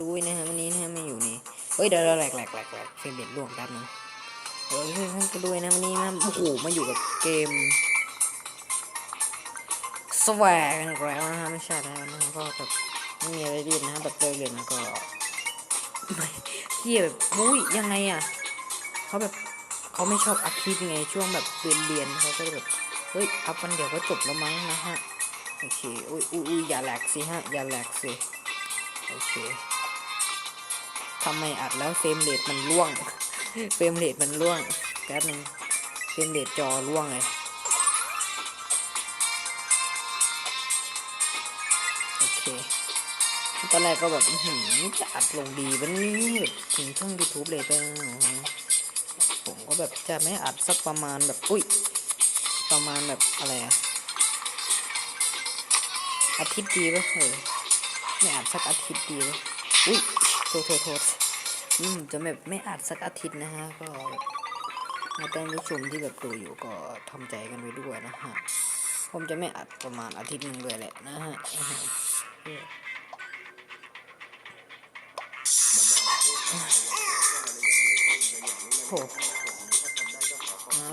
รู้นะฮะวันนี้นะฮะไม่อยู่นี่เฮ้ยเดี๋ยวเราแหลกแหลกแหลกแหลกเฟรมเรทล่วงแป๊บนึงเฮ้ยเฮ้ยก็ด้วยนะวันนี้นะโอ้โหมาอยู่กับเกมสวกกันอีกแล้วนะฮะไม่ใช่แล้วนะฮะก็แบบไม่มีอะไรดีนะฮะแบบเจอเลยนะก็ไม่เฮียแบบอุ้ยยังไงอะเขาแบบเขาไม่ชอบอัดคลิปไงช่วงแบบเรียนเรียนเขาก็แบบเฮ้ยอัพวันเดียวก็จบแล้วมั้งนะฮะโอเคอุ้ยอุ้ยอย่าแหลกสิฮะอย่าแหลกสิโอเค ทำไมอัดแล้วเฟรมเรทมันร่วง เฟรมเรทมันร่วงแป๊บนึงเฟรมเรทจอร่วงเลยโอเคตอนแรกก็แบบหือจะอัดลงดีวันนี้แบบถึงช่อง YouTube เลยไปผมก็แบบจะไม่อัดสักประมาณแบบ อุ้ย ประมาณแบบอะไรอะอาทิตย์ดีป่ะเออไม่อัดสักอาทิตย์ดีป่ะอุ้ย ษโทษโทษอืมจะแบบไม่อัดสักอาทิตย์นะฮะ ก็มาท่านผู้ชมที่แบบดูอยู่ก็ทำใจกันไว้ด้วยนะฮะ ผมจะไม่อัดประมาณอาทิตย์หนึ่งเลยแหละนะฮะโอ้โห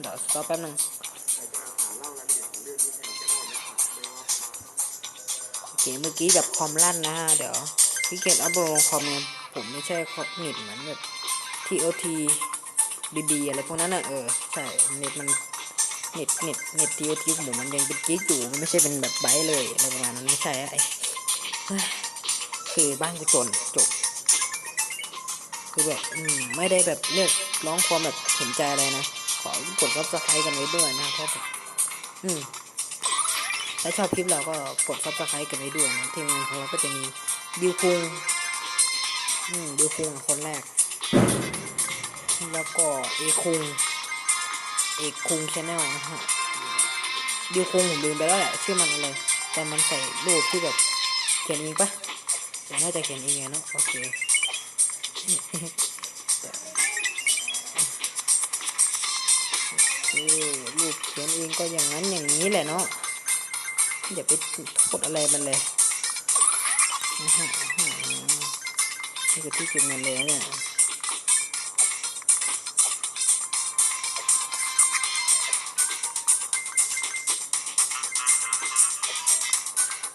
เดี๋ยวรอแป๊บนึงโอเคเมื่อกี้แบบคอมลั่นนะฮะเดี๋ยวพี่เกียรติอัพโหลดคอมเนี่ย ผมไม่ใช่คอมเน็ตเหมือนแบบ TOT BB อะไรพวกนั้นอะเออใช่เน็ตมันเน็ตเน็ตเน็ต TOT ของผมมันยังเป็นกิ๊กอยู่มันไม่ใช่เป็นแบบไบต์เลยอะไรประมาณนั้นไม่ใช่อะไอ้คือบ้านกูจนจบ คือแบบอืมไม่ได้แบบเรียกร้องความแบบเห็นใจอะไรนะ ขอกดซับสไครต์กันไว้ด้วยนะเพราะแบบอืมถ้าชอบคลิปเราก็กดซับสไครต์กันไว้ด้วยนะทีมงานของเราก็จะมีดิวคุง อืมดิวคุงคนแรก แล้วก็เอคุงเอกคุงชาแนลนะฮะดิวคุงผมลืมไปแล้วแหละชื่อมันอะไร แต่มันใส่รูปที่แบบเขียนเองปะแต่น่าจะเขียนเองเนาะโอเครูปเขียนเองก็อย่างนั้นอย่างนี้แหละเนาะอย่าไปโทษอะไรมันเลยอื้อหืออื้อหือ นี่คือที่เก็บเงินเลยเนี่ย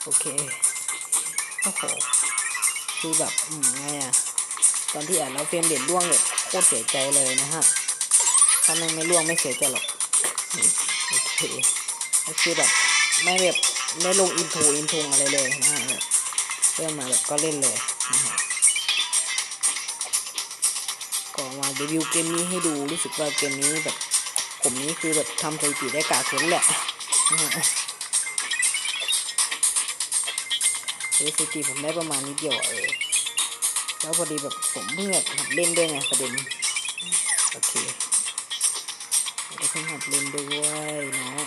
โอเค โอ้โห คือแบบ อืมไงอะตอนที่อ่านแล้วเฟรมเด่นร่วงแบบโคตรเสียใจเลยนะฮะ ถ้ามันไม่ร่วงไม่เสียใจหรอก โอเคก็คือแบบ ไม่แบบ ไม่ลงอินทูอินทงอะไรเลยนะฮะ เริ่มมาแบบก็เล่นเลยนะฮะ ก็มารีวิวเกมนี้ให้ดูรู้สึกว่าเกมนี้แบบ ผมนี้คือแบบทำสถิติได้กากสุดแหละนะฮะเอสจีผมได้ประมาณนิดเดียวเออแล้วพอดีแบบผมเพิ่งแบบหัดเล่นด้วยไงประเด็นโอเคแล้วเพิ่งหัดเล่นด้วยเนาะ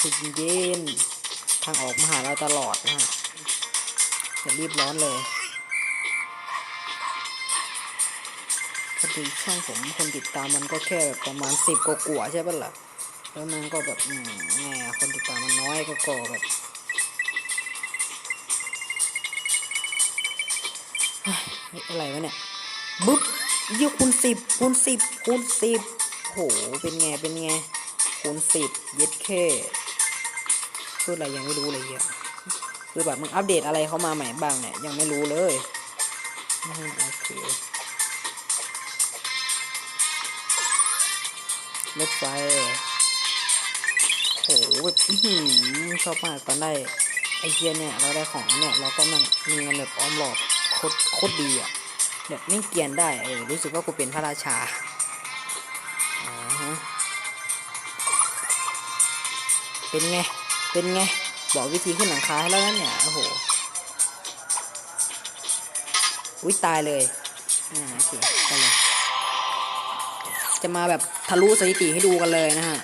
ถึงเย็นทางออกมาหาเราตลอดนะฮะอย่ารีบร้อนเลย พอช่องผมคนติดตามมันก็แค่แบบประมาณสิบกว่าใช่ปะล่ะ แล้วมันก็แบบแง่คนติดตามมันน้อยก็ก็แบบเฮ้ยอะไรวะเนี่ยบุ๊บยี่คูณสิบคูณสิบคูณสิบโหเป็นไงเป็นไงคูณสิบเย็ดแค่พูดอะไรยังไม่รู้เลยเหี้ยคือแบบมึงอัปเดตอะไรเข้ามาใหม่บ้างเนี่ยยังไม่รู้เลยโอเค รถไฟโอ้โหแบบชอบมากตอนได้ไอเทียเนี่ยเราได้ของเนี่ยเราก็มันมีเงินแบบออมหลอดโคตรโคตรดีอะแบบไม่เกียนได้เออรู้สึกว่ากูเป็นพระราชาอ่าฮะเป็นไงเป็นไงบอกวิธีขึ้นหลังคาให้แล้วนั่นเนี่ยโอ้โหอุ้ยตายเลยอ่าโอเคไปเลย จะมาแบบทะลุสถิติให้ดูกันเลยนะฮะ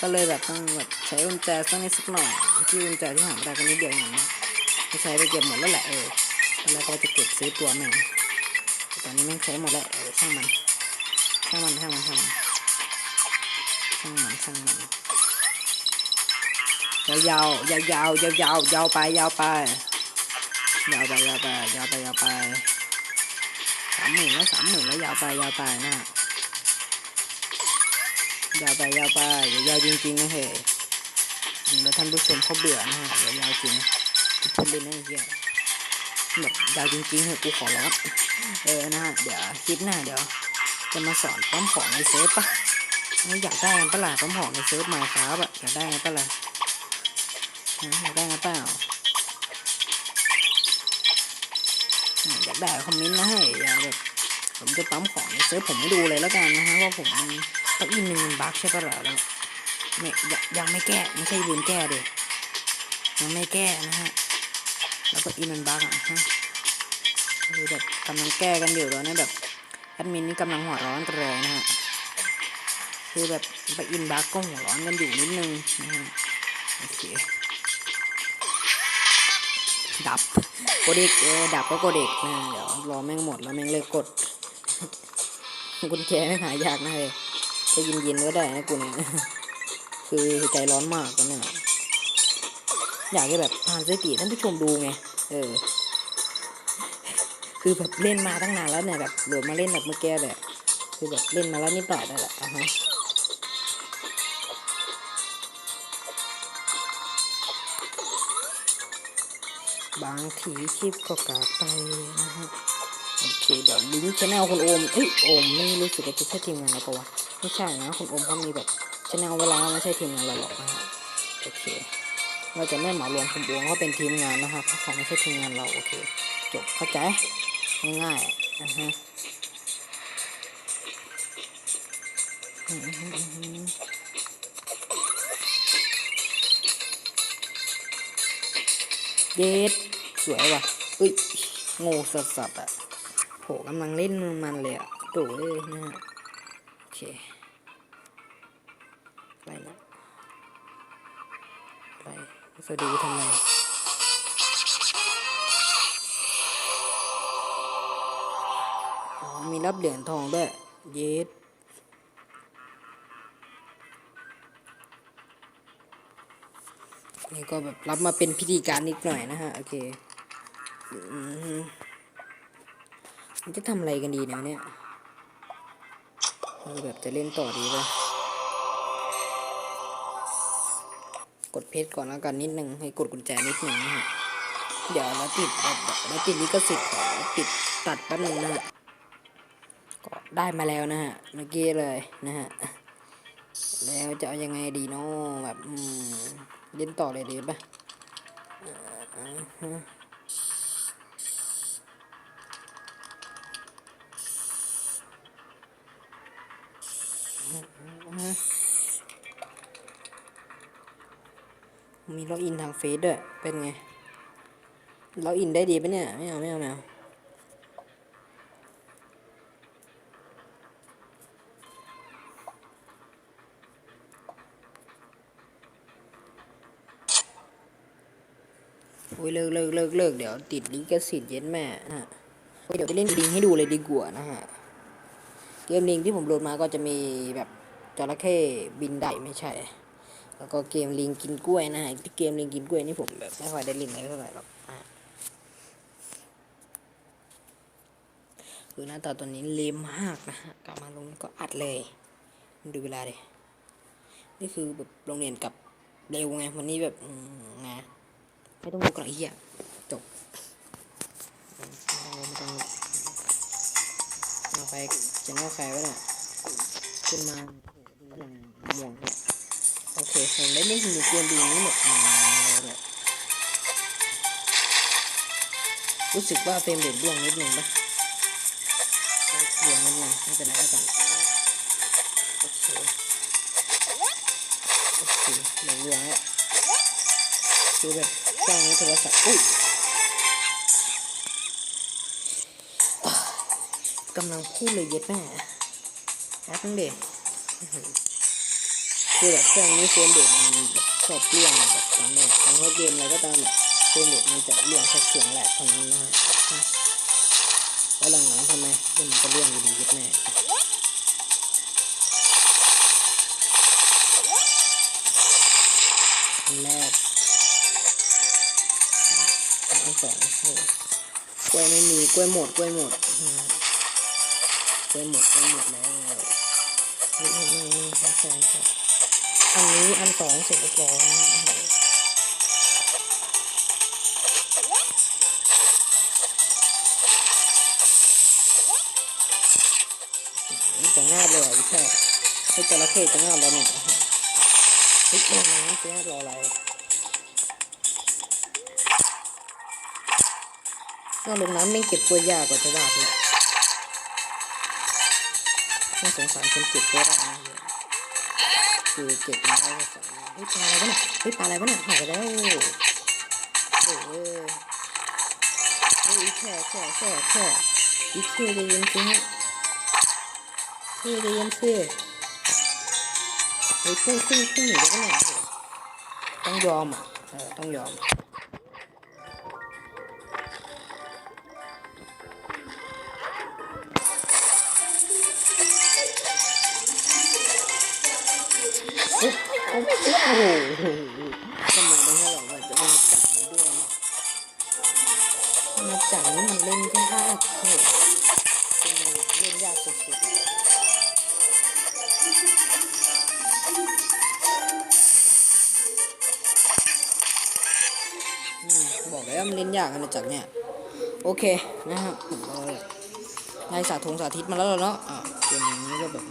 ก็เลยแบบต้องแบบใช้กุญแจสักนิดสักหน่อยที่กุญแจที่หาไม่ได้ก็นิดเดียวอย่างนี้ไม่ใช้ไปเก็บหมดแล้วแหละเออตอนแรกก็จะเก็บซื้อตัวแม่งแต่ตอนนี้แม่งใช้หมดแล้วเออช่างมันช่างมันช่างมันช่างมันช่างมันช่างมันยาวยาวยาวยาวยาวยาวยาวไปยาวไปยาวไปยาวไปยาวไปยาวไปสามหมื่นแล้วสามหมื่นแล้วยาวไปยาวไปนะ ยาวไปยาวไปอย่ายาวจริงๆนะเฮ้ยแล้วท่านผู้ชมเขาเบื่อนะฮะอย่ายาวจริงพูดเล่นนะไอ้เหี้ยแบบยาวจริงๆเหอะกูขอร้องเออนะฮะเดี๋ยวคลิปหน้าเดี๋ยว จะมาสอนปั๊มของในเซิร์ฟปะไม่อยากได้กันปะล่ะปั๊มของในเซิร์ฟมาครับอะอยากได้กันปะล่ะอยากได้หรือเปล่าอยากได้คอมเมนต์นะให้อย่าแบบผมจะปั๊มของในเซิร์ฟผมไม่ดูเลยแล้วกันนะฮะว่าผมมัน ต้องอินหนึ่งมันบั๊กใช่ปะล่ะแล้วเนี่ยังยังไม่แก้ไม่ใช่ลืมแก้เดิยังไม่แก้นะฮะแล้วก็อินมันบั๊กอะฮะคือแบบกำลังแก้กันอยู่ตอนนี้แบบแอดมินนี่กำลังหัวร้อนกันเลยนะฮะคือแบบไปอินบักก็หัวร้อนกันอยู่นิดนึงนะฮะโอเคดับโกเด็กเออดับก็โกเด็กนะเดี๋ยวรอแม่งหมดแล้วแม่งเลยกดกุญแจไม่หายากนะเฮ้ จะเย็นๆก็ได้นะกูเนี่ย คือใจร้อนมากตอนเนี้ยอยากให้แบบผ่านสติท่านผู้ชมดูไง เออ คือแบบเล่นมาตั้งนานแล้วเนี่ยแบบโหลดมาเล่นแบบเมื่อกี้แบบ คือแบบเล่นมาแล้วนิดหน่อยนั่นแหละอะฮะบางทีคลิปก็กากไปนะฮะโอ เดี๋ยวลิงก์ชแนลคุณโอมเอ้ยโอมไม่รู้สึกว่าจะใช่ทีมงานเราปะวะไม่ใช่นะคุณโอมเขามีแบบชแนลเวลาไม่ใช่ทีมงานเราหรอกนะฮะโอเคเราจะไม่เหมารวมคุณโอมเขาเป็นทีมงานนะครับเพราะเขาไม่ใช่ทีมงานเราโอเคจบเข้าใจง่ายๆนะฮะเย็ดสวยว่ะเอ้ยง่สัสๆอะ กำลังเล่นมันเลยอะโดเลยนะฮะโอเคไปนะไปจะดูทำไมอ๋อมีรับเหรียญทองด้วย เย็ดนี่ก็แบบรับมาเป็นพิธีการนิดหน่อยนะฮะ โอเคอืม จะทำอะไรกันดีนะเนี่ยเราแบบจะเล่นต่อดีป่ะกดเพชรก่อนแล้วกันนิดนึงให้กดกุญแจนิดนึงนะฮะเดี๋ยวเราติดเราเราติดลิขสิทธิ์ขอปิดตัดแป๊บนึงนะฮะก็ได้มาแล้วนะฮะเมื่อกี้เลยนะฮะแล้วจะเอายังไงดีเนาะแบบเล่นต่อเลยดีป่ะเอ่ออ่าฮะ มีล็อกอินทางเฟซด้วย เป็นไง ล็อกอินได้ดีปะเนี่ย ไม่เอาไม่เอาไม่เอาโอ้ยเลิกเลิกเลิกเลิกเดี๋ยวติดลิขสิทธิ์เย็นแม่ฮะโอ้ยเดี๋ยวไปเล่นลิงให้ดูเลยดีกว่านะฮะ เกมลิงที่ผมโหลดมาก็จะมีแบบจระเข้บินได้ไม่ใช่ แล้วก็เกมลิงกินกล้วยนะฮะเกมลิงกินกล้วยนี่ผมแบบไม่ค่อยได้เล่นเท่าไหร่หรอกคือหน้าตาตัวนี้เลมมากนะฮะกลับมาลงก็อัดเลยดูเวลาดินี่คือแบบโรงเรียนกับเร็วไงวันนี้แบบอืมไม่ต้องดูกระเหี้ยจบไม่ต้องไม่ต้องเอาไปจะน่าใครวะเนี่ยขึ้นมาหดูอย่างม่วงเนี่ย โอเคผมได้เล่นหินเกมดีนี้หมดเลยรู้สึกว่าเฟรมเรทร่วงนิดนึงปะร่วงนิดนึงไม่เป็นไรแล้วกันโอเคโอเคเหลืองร่วงแล้วคือแบบช่วงนี้โทรศัพท์อุ้ยกำลังพูดเลยเย็ดแม่แอป๊บนึงเด็ คือแบบเครื่องนี้เฟรมเรทมันชอบเลี่ยงแบบตอนแรกตอนเกมอะไรก็ตามแบบเฟรมเรทมันจะเลี่ยงแค่เสียงแหลกเท่านั้นนะฮะแล้วหลังๆทำไมมันก็เลี่ยงอยู่ดีเย็ดแม่อันแรกสองโอ้กล้วยไม่มีกล้วยหมดกล้วยหมดกล้วยหมดกล้วยหมดแล้วนี่นี่นี่นี่ใช่ใช่ใช่ อันนี้อันสองเสร็จเรียบร้อยนจะง่ายเลยอะแค่ให้จระเข้จะง่ายแล้วเนี่ยเฮ้ยน้ำเจ๊รออะไรก็ลงน้ำไม่เก็บตัวยากกว่าจะว่าไปเลยน่าสงสารคนเก็บตัวได้นะ คือเก็บมาได้ก็สองเฮ้ยปลาอะไรวะเนี่ยเฮ้ยปลาอะไรวะเนี่ยหายไปแล้วโอ้โหเฮ้ยแค่แค่แค่แค่อีเท่ใจเย็นสิฮะเท่ใจเย็นสิเฮ้ยพุ่งขึ้นขึ้นหนีได้ไหมเนี่ยต้องยอมอะต้องยอม อ้โหโอ้โหทำไมต้องให้เราจะมาจับมันด้วยเนี่ยมาจับนี่มันเล่นยากโอ้โหเป็นเล่นยากสุดๆบอกแล้วมันเล่นยากขนาดจักรเนี่ย โอเคนะครับผมก็ได้สาธงสาธิตมาแล้วเนาะอะเกมอย่างนี้ก็แบบ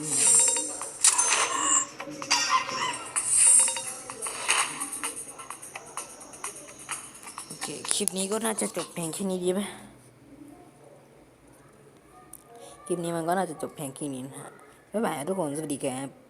ลิปนี้ก็น่าจะจบเพียงแค่นี้ดีไหมคลิปนี้มันก็น่าจะจบเพียงแค่นี้นะฮะบ๊ายบายทุกคนสวัสดีครับ